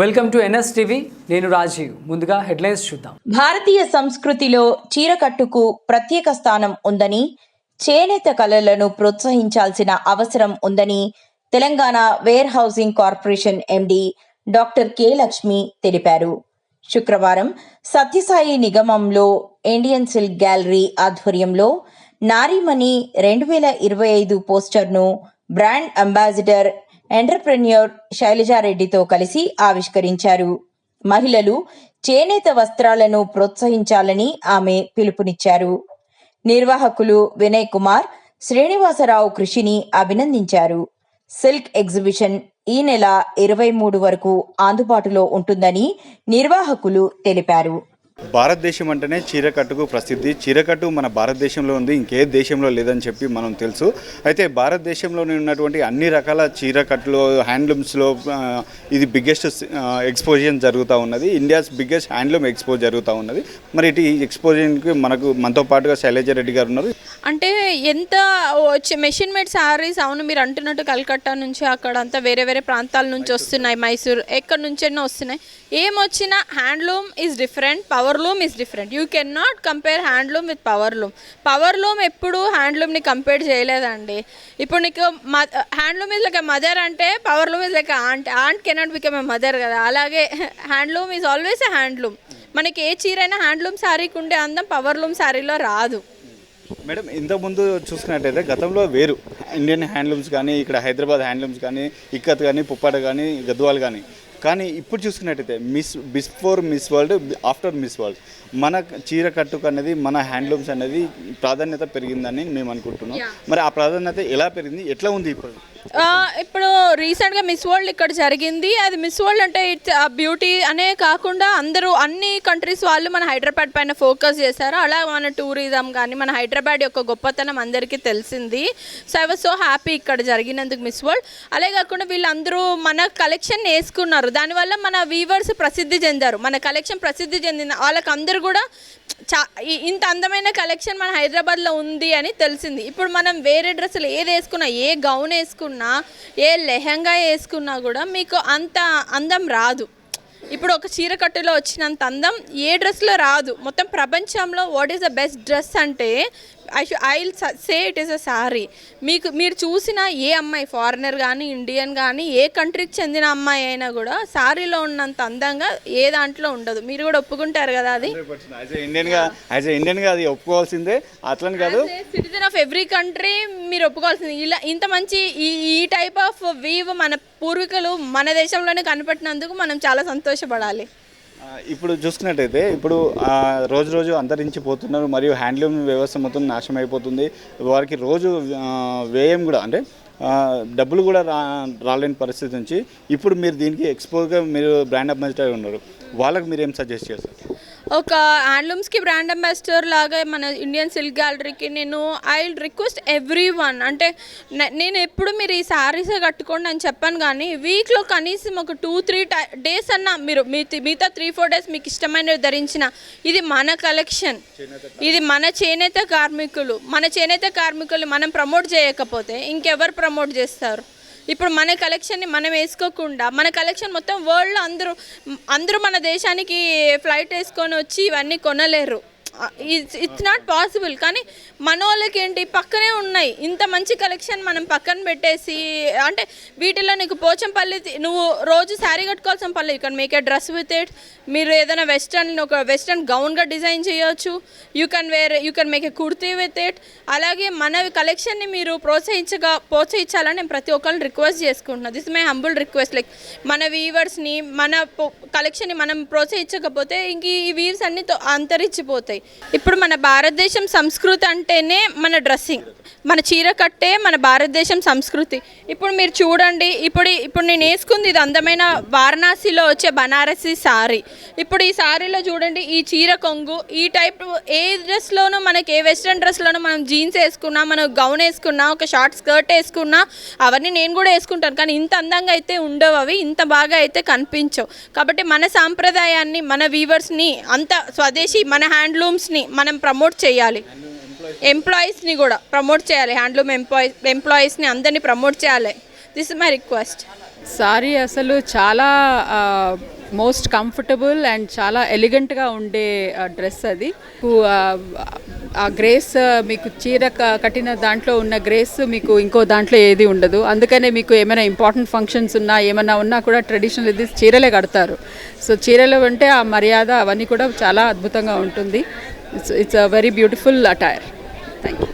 Welcome to NS TV నేను రాజీవ్. ముందుగా headlines చూద్దాం. భారతీయ సంస్కృతిలో చీరకట్టుకు ప్రత్యేక స్థానం ఉందని చేనేత కళలను ప్రోత్సహించాల్సిన అవసరం ఉందని Telangana warehousing corporation MD doctor K Lakshmi తెలిపారు. శుక్రవారం సత్యసాయి నిగమంలో ఇండియన్ సిల్క్ గ్యాలరీ ఆధ్వర్యంలో నారీమణి రెండు వేల ఇరవై ఐదు పోస్టర్ను బ్రాండ్ అంబాసిడర్ ఎంటర్ప్రెన్యూర్ శైలజారెడ్డితో కలిసి ఆవిష్కరించారు. మహిళలు చేనేత వస్త్రాలను ప్రోత్సహించాలని ఆమె పిలుపునిచ్చారు. నిర్వాహకులు వినయ్ కుమార్ శ్రీనివాసరావు కృషిని అభినందించారు. సిల్క్ ఎగ్జిబిషన్ ఈ నెల ఇరవై మూడు వరకు అందుబాటులో ఉంటుందని నిర్వాహకులు తెలిపారు. భారతదేశం అంటేనే చీరకట్టుకు ప్రసిద్ధి. చీరకట్టు మన భారతదేశంలో ఉంది ఇంకే దేశంలో లేదని చెప్పి మనం తెలుసు. అయితే భారతదేశంలోనే ఉన్నటువంటి అన్ని రకాల చీరకట్టులో హ్యాండ్లూమ్స్లో ఇది బిగ్గెస్ట్ ఎక్స్పోజిషన్ జరుగుతూ ఉన్నది. ఇండియాస్ బిగ్గెస్ట్ హ్యాండ్లూమ్ ఎక్స్పో జరుగుతూ ఉన్నది. మరి ఇటు ఈ ఎక్స్పోజిషన్కి మనకు మనతో పాటుగా శైలజ రెడ్డి గారు ఉన్నారు. అంటే ఎంత వచ్చే మెషిన్ మేడ్ శారీస్ అవును మీరు అంటున్నట్టు కలకత్తా నుంచి అక్కడ అంతా వేరే వేరే ప్రాంతాల నుంచి వస్తున్నాయి మైసూర్ ఎక్కడి నుంచైనా వస్తున్నాయి. ఏమొచ్చినా handloom is different power loom is different you can not compare handloom with power loom power loom ఎప్పుడు హ్యాండ్లూమ్ని కంపేర్ చేయలేదండి. ఇప్పుడు నీకు హ్యాండ్లూమ్ ఇస్ లైక్ మదర్ అంటే power loom is like ant ant cannot become a mother కదా. అలాగే handloom is always a handloom మనకి ఏ చీరైనా హ్యాండ్లూమ్ శారీకి ఉండే అందం పవర్ లూమ్ శారీలో రాదు. మేడం ఇంతకుముందు చూసుకున్నట్టయితే గతంలో వేరు. ఇండియన్ హ్యాండ్లూమ్స్ కానీ ఇక్కడ హైదరాబాద్ హ్యాండ్లూమ్స్ కానీ ఇక్కత్ కానీ పుప్పాట కానీ గద్వాలు కానీ. కానీ ఇప్పుడు చూసుకున్నట్టయితే miss before miss world after miss world మన చీర కట్టుకు అనేది మన హ్యాండ్లూమ్స్ అనేది ప్రాధాన్యత పెరిగిందని మేము అనుకుంటున్నాం. మరి ఆ ప్రాధాన్యత ఎలా పెరిగింది? ఎట్లా ఉంది ఇప్పుడు? ఇప్పుడు రీసెంట్గా మిస్ వరల్డ్ ఇక్కడ జరిగింది. అది మిస్ వరల్డ్ అంటే ఇట్స్ బ్యూటీ అనే కాకుండా అందరూ అన్ని కంట్రీస్ వాళ్ళు మన హైదరాబాద్ పైన ఫోకస్ చేశారు. అలా మన టూరిజం కానీ మన హైదరాబాద్ యొక్క గొప్పతనం అందరికీ తెలిసింది. So I was so happy ఇక్కడ జరిగినందుకు మిస్ వరల్డ్. అలాగే కాకుండా వీళ్ళందరూ మన కలెక్షన్ వేసుకున్నారు. దానివల్ల మన వీవర్స్ ప్రసిద్ధి చెందారు. మన కలెక్షన్ ప్రసిద్ధి చెందిన వాళ్ళకి అందరూ కూడా చా ఇంత అందమైన కలెక్షన్ మన హైదరాబాద్లో ఉంది అని తెలిసింది. ఇప్పుడు మనం వేరే డ్రెస్సులు ఏది వేసుకున్నా ఏ గౌన్ వేసుకున్నా ఏ లెహంగా వేసుకున్నా కూడా మీకు అంత అందం రాదు. ఇప్పుడు ఒక చీర కట్టులో వచ్చినంత అందం ఏ డ్రెస్లో రాదు. మొత్తం ప్రపంచంలో what is the best dress అంటే I should I will say it is a sari మీకు మీరు చూసిన ఏ అమ్మాయి ఫారినర్ కానీ ఇండియన్ కానీ ఏ కంట్రీకి చెందిన అమ్మాయి అయినా కూడా సారీలో ఉన్నంత అందంగా ఏ దాంట్లో ఉండదు. మీరు కూడా ఒప్పుకుంటారు కదా అది? ఇండియన్గా యాజ్ ఇండియన్గా అది ఒప్పుకోవాల్సిందే. అట్లని కాదు. సిటిజన్ ఆఫ్ ఎవ్రీ కంట్రీ మీరు ఒప్పుకోవాల్సింది. ఇలా ఇంత మంచి ఈ ఈ టైప్ ఆఫ్ వీవ్ మన పూర్వీకులు మన దేశంలోనే కనిపెట్టినందుకు మనం చాలా సంతోషపడాలి. ఇప్పుడు చూసుకున్నట్టయితే ఇప్పుడు రోజు రోజు అంతరించిపోతున్నారు మరియు హ్యాండ్లూమ్ వ్యవస్థ మొత్తం నాశనం అయిపోతుంది వారికి రోజు వ్యయం కూడా అంటే డబ్బులు కూడా రా రాలేని పరిస్థితి నుంచి ఇప్పుడు మీరు దీనికి ఎక్స్పోజ్గా మీరు బ్రాండ్ అంబాసిడర్ ఉన్నారు. వాళ్ళకి మీరు ఏం సజెస్ట్ చేస్తారు? ఒక హ్యాండ్లూమ్స్కి బ్రాండ్ అంబాసిడర్ లాగా మన ఇండియన్ సిల్క్ గ్యాలరీకి నేను ఐ రిక్వెస్ట్ ఎవ్రీ వన్ అంటే నేను ఎప్పుడు మీరు ఈ శారీస్ కట్టుకోండి అని చెప్పాను కానీ వీక్లో కనీసం ఒక టూ త్రీ డేస్ అన్న మీరు మీ మిగతా త్రీ ఫోర్ డేస్ మీకు ఇష్టమైనవి ధరించిన ఇది మన కలెక్షన్ ఇది మన చేనేత కార్మికులు మన చేనేత కార్మికులు మనం ప్రమోట్ చేయకపోతే ఇంకెవరు ప్రమోట్ చేస్తారు? ఇప్పుడు మన కలెక్షన్ని మనం వేసుకోకుండా మన కలెక్షన్ మొత్తం వరల్డ్లో అందరూ అందరూ మన దేశానికి ఫ్లైట్ వేసుకొని వచ్చి ఇవన్నీ కొనలేరు. ఇట్స్ నాట్ పాసిబుల్ కానీ మన వాళ్ళకి ఏంటి పక్కనే ఉన్నాయి. ఇంత మంచి కలెక్షన్ మనం పక్కన పెట్టేసి అంటే వీటిలో నీకు పోచంపల్లి నువ్వు రోజు శారీ కట్టుకోవాల్సిన పర్లేదు you can make a dress with it మీరు ఏదైనా వెస్ట్రన్ ఒక వెస్ట్రన్ గౌన్గా డిజైన్ చేయొచ్చు. You can wear you can make a kurti with it అలాగే మన కలెక్షన్ని మీరు ప్రోత్సహించగా ప్రోత్సహించాలని నేను ప్రతి ఒక్కరిని రిక్వెస్ట్ చేసుకుంటున్నాను this my humble request like మన వీవర్స్ని మన కలెక్షన్ని మనం ప్రోత్సహించకపోతే ఇంక ఈ వీవ్స్ అన్ని అంతరించిపోతాయి. ఇప్పుడు మన భారతదేశం సంస్కృతి అంటేనే మన డ్రెస్సింగ్. మన చీర కట్టే మన భారతదేశం సంస్కృతి. ఇప్పుడు మీరు చూడండి ఇప్పుడు ఇప్పుడు నేను వేసుకుంది ఇది అందమైన వారణాసిలో వచ్చే బనారసి సారీ. ఇప్పుడు ఈ సారీలో చూడండి ఈ చీర కొంగు ఈ టైప్ ఏ డ్రెస్లోనూ మనకి ఏ వెస్ట్రన్ డ్రెస్లోనూ మనం జీన్స్ వేసుకున్నా మనం గౌన్ వేసుకున్నా ఒక షార్ట్ స్కర్ట్ వేసుకున్నా అవన్నీ నేను కూడా వేసుకుంటాను. కానీ ఇంత అందంగా అయితే ఉండవు అవి ఇంత బాగా అయితే కనిపించవు. కాబట్టి మన సాంప్రదాయాన్ని మన వీవర్స్ని అంత స్వదేశీ మన హ్యాండ్లూమ్ హ్యాండ్లూమ్స్ని మనం ప్రమోట్ చేయాలి. ఎంప్లాయీస్ని కూడా ప్రమోట్ చేయాలి. హ్యాండ్లూమ్ ఎంప్లాయీ ఎంప్లాయీస్ని అందరినీ ప్రమోట్ చేయాలి. This is my request sorry అసలు చాలా మోస్ట్ కంఫర్టబుల్ అండ్ చాలా ఎలిగెంట్గా ఉండే డ్రెస్ అది. ఆ, గ్రేస్ మీకు చీర క- కట్టిన దాంట్లో ఉన్న గ్రేస్ మీకు ఇంకో దాంట్లో ఏది ఉండదు. అందుకనే మీకు ఏమైనా ఇంపార్టెంట్ ఫంక్షన్స్ ఉన్నా ఏమైనా ఉన్నా కూడా ట్రెడిషనల్ ఇది చీరలే కడతారు. సో చీరలు అంటే ఆ మర్యాద అవన్నీ కూడా చాలా అద్భుతంగా ఉంటుంది. It's it's a very beautiful attire. Thank you